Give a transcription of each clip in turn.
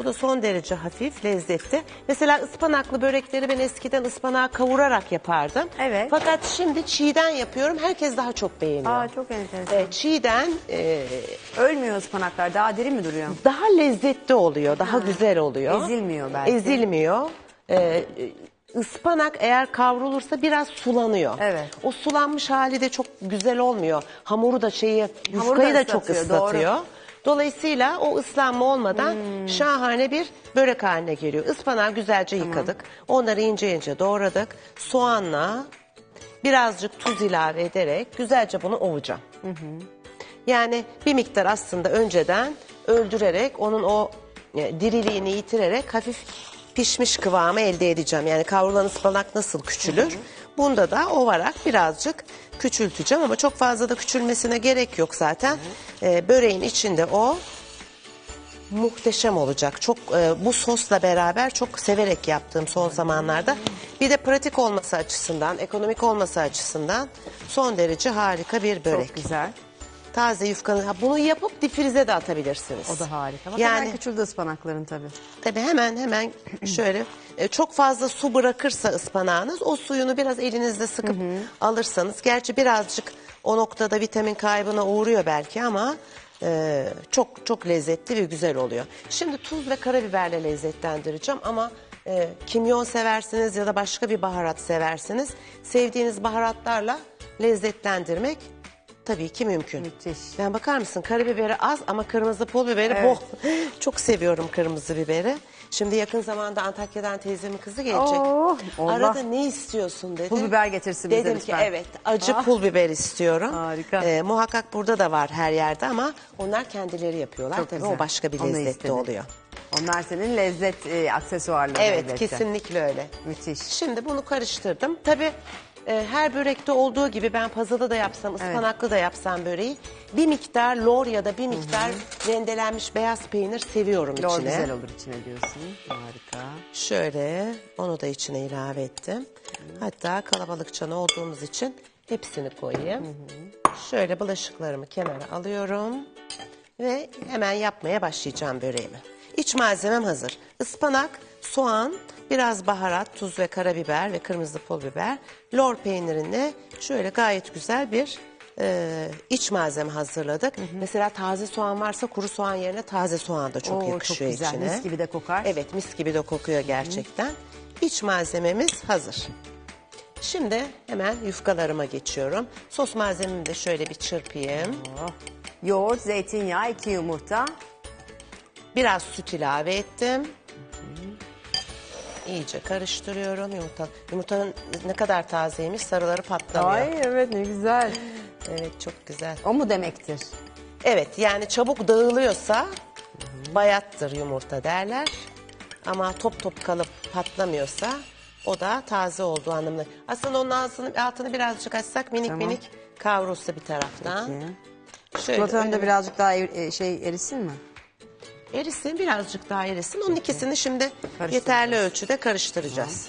Bu da son derece hafif, lezzetli. Mesela ıspanaklı börekleri ben eskiden ıspanağı kavurarak yapardım. Evet. Fakat şimdi çiğden yapıyorum. Herkes daha çok beğeniyor. Aa çok enteresan. E, çiğden e, Ölmüyor ıspanaklar daha diri mi duruyor? daha lezzetli oluyor, daha güzel oluyor. Ezilmiyor belki. Ezilmiyor. Ee, ıspanak eğer kavrulursa biraz sulanıyor. Evet. O sulanmış hali de çok güzel olmuyor. Hamuru da şeyi, yufkayı da da çok ıslatıyor, doğru. ıslatıyor. Dolayısıyla o ıslanma olmadan Hmm. şahane bir börek haline geliyor. Ispanağı güzelce yıkadık. Onları ince ince doğradık. Soğanla birazcık tuz ilave ederek güzelce bunu ovacağım. Yani bir miktar aslında önceden öldürerek onun o e, diriliğini yitirerek hafif pişmiş kıvamı elde edeceğim. Yani kavrulan ıspanak nasıl küçülür? Bunda da ovarak birazcık küçülteceğim ama çok fazla da küçülmesine gerek yok zaten. E, böreğin içinde o muhteşem olacak. Çok e, bu sosla beraber çok severek yaptığım son zamanlarda. Bir de pratik olması açısından, ekonomik olması açısından son derece harika bir börek. Çok güzel. Taze yufkanın. Ha, bunu yapıp difrize de atabilirsiniz. O da harika. Bak Yani hemen küçüldü ıspanakların tabii. tabii hemen hemen şöyle e, çok fazla su bırakırsa ıspanağınız o suyunu biraz elinizle sıkıp alırsanız. Gerçi birazcık o noktada vitamin kaybına uğruyor belki ama e, çok çok lezzetli ve güzel oluyor. Şimdi tuz ve karabiberle lezzetlendireceğim ama e, kimyon seversiniz ya da başka bir baharat seversiniz. Sevdiğiniz baharatlarla lezzetlendirmek tabii ki mümkün. Müthiş. Ben bakar mısın karabiberi az ama kırmızı pul biberi Evet. bol. Çok seviyorum kırmızı biberi. Şimdi yakın zamanda Antakya'dan teyzemin kızı gelecek. Oh, Allah. Arada ne istiyorsun dedi. Pul biber getirsin bize Dedim lütfen. ki evet acı Ah. pul biber istiyorum. Harika. Ee, muhakkak burada da var her yerde ama onlar kendileri yapıyorlar. Çok Tabii güzel. o başka bir Onu lezzetli istedim. oluyor. Onlar senin lezzet e, aksesuarları Evet elbette. kesinlikle öyle. Müthiş. Şimdi bunu karıştırdım. Tabii e, her börekte olduğu gibi ben pazada da yapsam, ıspanaklı da yapsam böreği bir miktar lor ya da bir miktar rendelenmiş beyaz peynir seviyorum Lor içine. güzel olur içine diyorsun. Harika. Şöyle onu da içine ilave ettim. Hatta kalabalıkça olduğumuz için hepsini koyayım. Şöyle bulaşıklarımı kenara alıyorum ve hemen yapmaya başlayacağım böreğimi. İç malzemem hazır. Ispanak, soğan, biraz baharat, tuz ve karabiber ve kırmızı pul biber. Lor peynirinle şöyle gayet güzel bir e, iç malzeme hazırladık. Mesela taze soğan varsa kuru soğan yerine taze soğan da çok Oo, yakışıyor çok güzel. içine. Mis gibi de kokar. Evet mis gibi de kokuyor gerçekten. İç malzememiz hazır. Şimdi hemen yufkalarıma geçiyorum. Sos malzememi de şöyle bir çırpayım. Oh. Yoğurt, zeytinyağı, iki yumurta. Biraz süt ilave ettim. İyice karıştırıyorum yumurta. Yumurtanın ne kadar tazeymiş sarıları patlamıyor. Ay evet ne güzel. Evet çok güzel. O mu demektir? Evet yani çabuk dağılıyorsa bayattır yumurta derler. Ama top top kalıp patlamıyorsa o da taze olduğu anlamına. Aslında onun altını, altını birazcık açsak minik Tamam. minik kavrulsa bir taraftan. Peki. Şöyle Çikolatanın da birazcık daha er- e, şey erisin mi? Erisin birazcık daha erisin. Onun ikisini şimdi yeterli ölçüde karıştıracağız.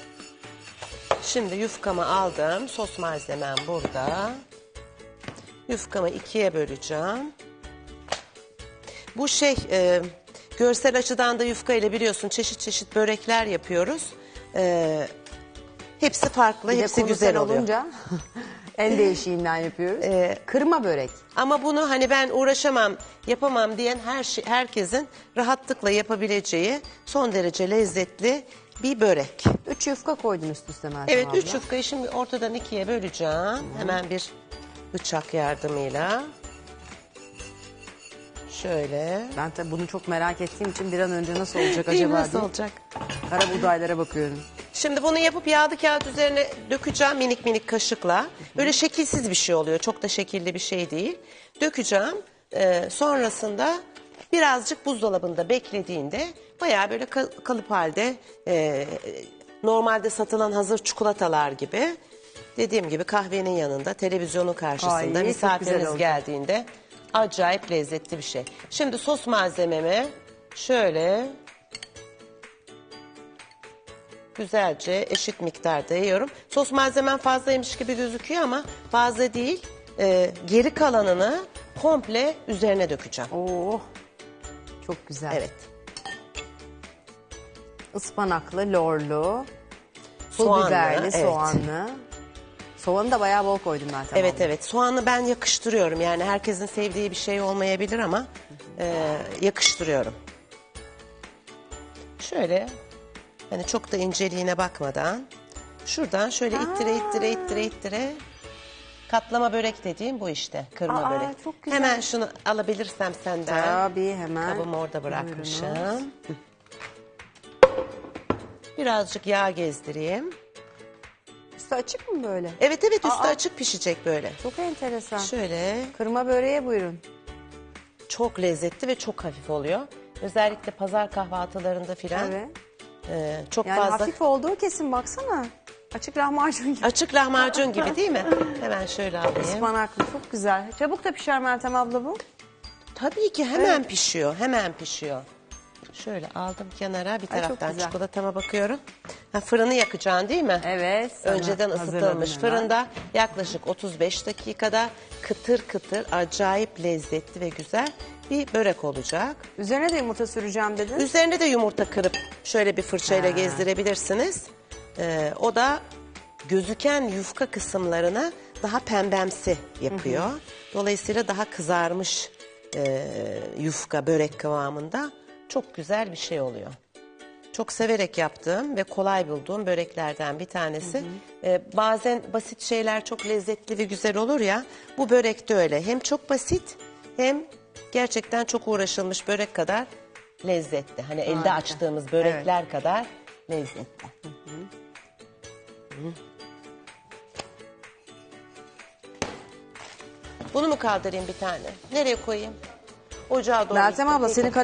Şimdi yufkamı aldım. Sos malzemem burada. Yufkamı ikiye böleceğim. Bu şey e, görsel açıdan da yufka ile biliyorsun çeşit çeşit börekler yapıyoruz. E, hepsi farklı, Bir de hepsi güzel oluyor. olunca en değişiğinden yapıyoruz. Ee, Kırma börek. Ama bunu hani ben uğraşamam, yapamam diyen her şey, herkesin rahatlıkla yapabileceği son derece lezzetli bir börek. Üç yufka koydun üst üste Meltem Evet, abla. üç yufkayı şimdi ortadan ikiye böleceğim. Hemen bir bıçak yardımıyla. Şöyle. Ben tabii bunu çok merak ettiğim için bir an önce nasıl olacak acaba Nasıl diye olacak? kara buğdaylara bakıyorum. Şimdi bunu yapıp yağlı kağıt üzerine dökeceğim minik minik kaşıkla. Böyle şekilsiz bir şey oluyor. Çok da şekilli bir şey değil. Dökeceğim. Ee, sonrasında birazcık buzdolabında beklediğinde bayağı böyle ka- kalıp halde e, normalde satılan hazır çikolatalar gibi dediğim gibi kahvenin yanında televizyonun karşısında Ay, misafiriniz geldiğinde acayip lezzetli bir şey. Şimdi sos malzememi şöyle güzelce eşit miktarda yiyorum. Sos malzemem fazlaymış gibi gözüküyor ama fazla değil. Ee, geri kalanını komple üzerine dökeceğim. Oo. Çok güzel. Evet. Ispanaklı, lorlu, pul Soğanlı, biberli, evet. soğanlı. Soğanı da bayağı bol koydum ben tamam. Evet evet soğanı ben yakıştırıyorum. Yani herkesin sevdiği bir şey olmayabilir ama e, yakıştırıyorum. Şöyle hani çok da inceliğine bakmadan şuradan şöyle ittire ittire ittire ittire katlama börek dediğim bu işte kırma Aa, börek. çok güzel. Hemen şunu alabilirsem senden. Tabii hemen. Kabımı orada bırakmışım. Buyurunuz. Birazcık yağ gezdireyim. Üstü açık mı böyle? Evet evet üstü Aa. açık pişecek böyle. Çok enteresan. Şöyle Kırma böreğe buyurun. çok lezzetli ve çok hafif oluyor. Özellikle pazar kahvaltılarında filan Evet. E, çok Yani fazla hafif olduğu kesin baksana. Açık lahmacun gibi. açık lahmacun gibi değil mi? Hemen şöyle alayım. Ispanaklı çok güzel. Çabuk da pişer Meltem abla bu. Tabii ki hemen pişiyor, hemen pişiyor. Şöyle aldım kenara bir Ay, çok taraftan güzel. çikolatama bakıyorum. Ha, fırını yakacaksın değil mi? Evet. sana Önceden hazırladım ısıtılmış hemen. fırında yaklaşık 35 dakikada kıtır kıtır acayip lezzetli ve güzel bir börek olacak. Üzerine de yumurta süreceğim dedin. Üzerine de yumurta kırıp şöyle bir fırçayla Ha. gezdirebilirsiniz. Ee, o da gözüken yufka kısımlarını daha pembemsi yapıyor. Dolayısıyla daha kızarmış e, yufka börek kıvamında çok güzel bir şey oluyor. Çok severek yaptığım ve kolay bulduğum böreklerden bir tanesi. Ee, bazen basit şeyler çok lezzetli ve güzel olur ya. Bu börek de öyle. Hem çok basit hem gerçekten çok uğraşılmış börek kadar lezzetli. Hani elde Harika. açtığımız börekler kadar lezzetli. Bunu mu kaldırayım bir tane? Nereye koyayım? Ocağa doğru. Meltem abla gittim. seni kara